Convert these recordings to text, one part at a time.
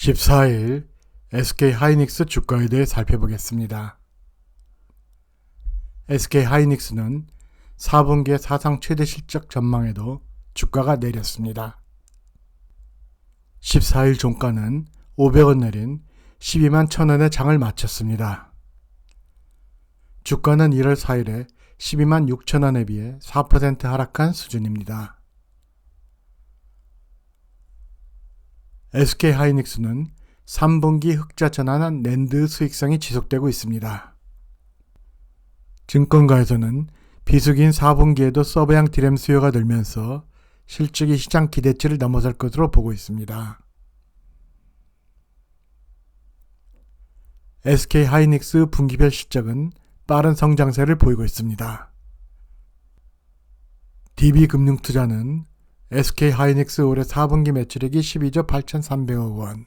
14일 SK 하이닉스 주가에 대해 살펴보겠습니다. SK 하이닉스는 4분기의 사상 최대 실적 전망에도 주가가 내렸습니다. 14일 종가는 500원 내린 12만 1000원의 장을 마쳤습니다. 주가는 1월 4일에 12만 6천원에 비해 4% 하락한 수준입니다. SK 하이닉스는 3분기 흑자 전환한 랜드 수익성이 지속되고 있습니다. 증권가에서는 비수기인 4분기에도 서버양 디램 수요가 늘면서 실적이 시장 기대치를 넘어설 것으로 보고 있습니다. SK 하이닉스 분기별 실적은 빠른 성장세를 보이고 있습니다. DB금융투자는 SK 하이닉스 올해 4분기 매출액이 12조 8,300억 원,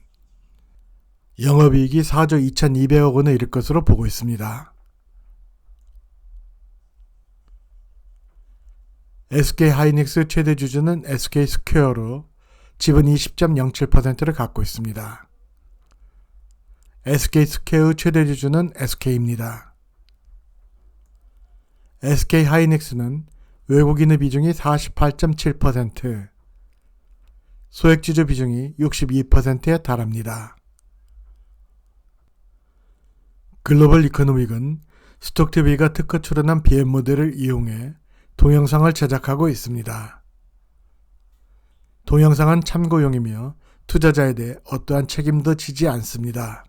영업이익이 4조 2,200억 원에 이를 것으로 보고 있습니다. SK 하이닉스 최대 주주는 SK 스퀘어로 지분 20.07%를 갖고 있습니다. SK 스퀘어 최대 주주는 SK입니다. SK 하이닉스는 외국인의 비중이 48.7%, 소액주주 비중이 62%에 달합니다. 글로벌 이코노믹은 스톡TV가 특허 출원한 BM 모델을 이용해 동영상을 제작하고 있습니다. 동영상은 참고용이며 투자자에 대해 어떠한 책임도 지지 않습니다.